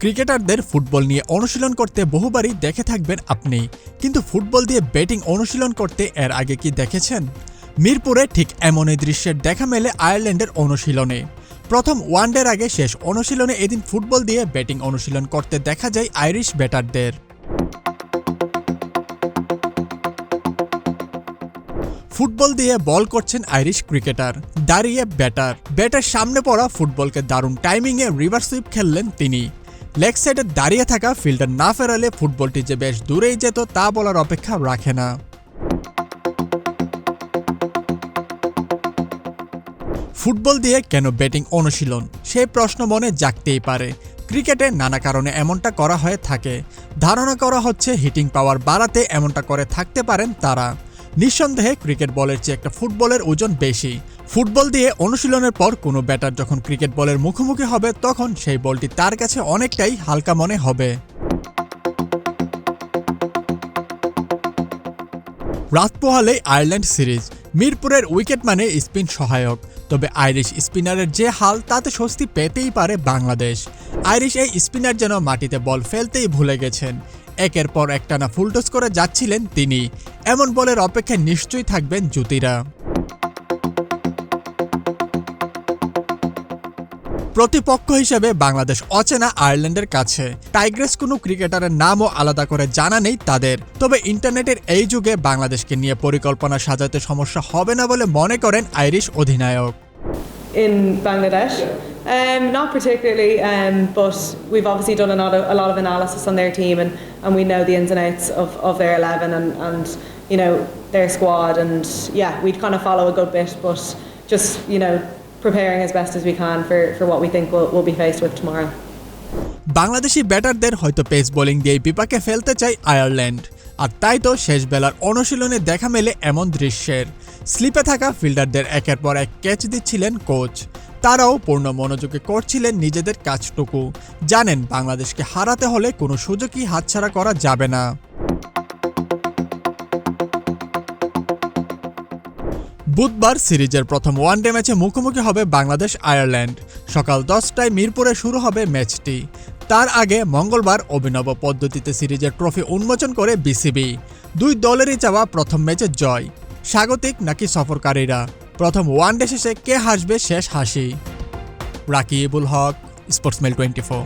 ক্রিকেটারদের ফুটবল নিয়ে অনুশীলন করতে বহুবারই দেখে থাকবেন আপনি। কিন্তু ফুটবল দিয়ে ব্যাটিং অনুশীলন করতে এর আগে কি দেখেছেন? মিরপুরে ঠিক এমনই দৃশ্যের দেখা মেলে আয়ারল্যান্ডের অনুশীলনে। প্রথম ওয়ানডের আগে শেষ অনুশীলনে এদিন ফুটবল দিয়ে ব্যাটিং অনুশীলন করতে দেখা যায় আইরিশ ব্যাটারদের। ফুটবল দিয়ে বল করছেন আইরিশ ক্রিকেটার, দাঁড়িয়ে ব্যাটার। ব্যাটার সামনে পড়া ফুটবলকে দারুণ টাইমিংয়ে রিভার সুইপ খেললেন তিনি। লেগ সাইডে দাঁড়িয়ে থাকা ফিল্ডার না ফেরালে ফুটবলটি যে বেশ দূরেই যেত তা বলার অপেক্ষা রাখে না। ফুটবল দিয়ে কেন ব্যাটিং অনুশীলন? সেই প্রশ্ন মনে জাগতেই পারে। ক্রিকেটে নানা কারণে এমনটা করা হয়ে থাকে। ধারণা করা হচ্ছে হিটিং পাওয়ার বাড়াতে এমনটা করে থাকতে পারেন তারা। নিঃসন্দেহে ক্রিকেট বলের চেয়ে একটা ফুটবলের ওজন বেশি। ফুটবল দিয়ে অনুশীলনের পর কোনো ব্যাটার যখন ক্রিকেট বলের মুখোমুখি হবে, তখন সেই বলটি তার কাছে অনেকটাই হালকা মনে হবে। রাত পোহালে আয়ারল্যান্ড সিরিজ, মিরপুরের উইকেট মানে স্পিন সহায়ক। তবে আইরিশ স্পিনারের যে হাল, তাতে স্বস্তি পেতেই পারে বাংলাদেশ। আইরিশ এই স্পিনার যেন মাটিতে বল ফেলতেই ভুলে গেছেন। একের পর একটানা ফুলটস করে যাচ্ছিলেন তিনি। এমন বলের অপেক্ষায় নিশ্চয়ই থাকবেন জ্যোতিরা। প্রতিপক্ষ হিসেবে বাংলাদেশ অচেনা আয়ারল্যান্ডের কাছে। টাইগ্রেস কোনো ক্রিকেটারের নামও আলাদা করে জানা নেই তাদের। তবে ইন্টারনেটের এই যুগে বাংলাদেশকে নিয়ে পরিকল্পনা সাজাতে সমস্যা হবে না বলে মনে করেন আইরিশ অধিনায়ক। In Bangladesh? Um, not particularly, um, but we've obviously done a lot, of, a lot of analysis on their team and, and we know the ins and outs of, of their 11 and, and, you know, their squad. And yeah, we'd kind of follow a good bit, but just, you know, preparing as best as we can for, for what we think we'll, we'll be faced with tomorrow. Bangladeshi ব্যাটারদের হয়তো pace bowling দিয়ে বিপাকে ফেলতে চায় Ireland আর তাই তো শেষ বেলার অনুশীলনে দেখা মেলে এমন দৃশ্যের স্লিপে থাকা ফিল্ডারদের একের পর এক ক্যাচ দিচ্ছিলেন কোচ তারাও পূর্ণ মনোযোগে করছিলেন নিজেদের কাজটুকু জানেন বাংলাদেশকে হারাতে হলে কোনো সুযোগই হাতছাড়া করা যাবে না বুধবার সিরিজের প্রথম ওয়ানডে ম্যাচে মুখোমুখি হবে বাংলাদেশ আয়ারল্যান্ড। সকাল দশটায় মিরপুরে শুরু হবে ম্যাচটি। তার আগে মঙ্গলবার অভিনব পদ্ধতিতে সিরিজের ট্রফি উন্মোচন করে বিসিবি। দুই দলেরই চাওয়া প্রথম ম্যাচে জয়। স্বাগতিক নাকি সফরকারীরা? প্রথম ওয়ানডে শেষে কে হাসবে শেষ হাসি? Rakibul Haque Sportsmail twenty four.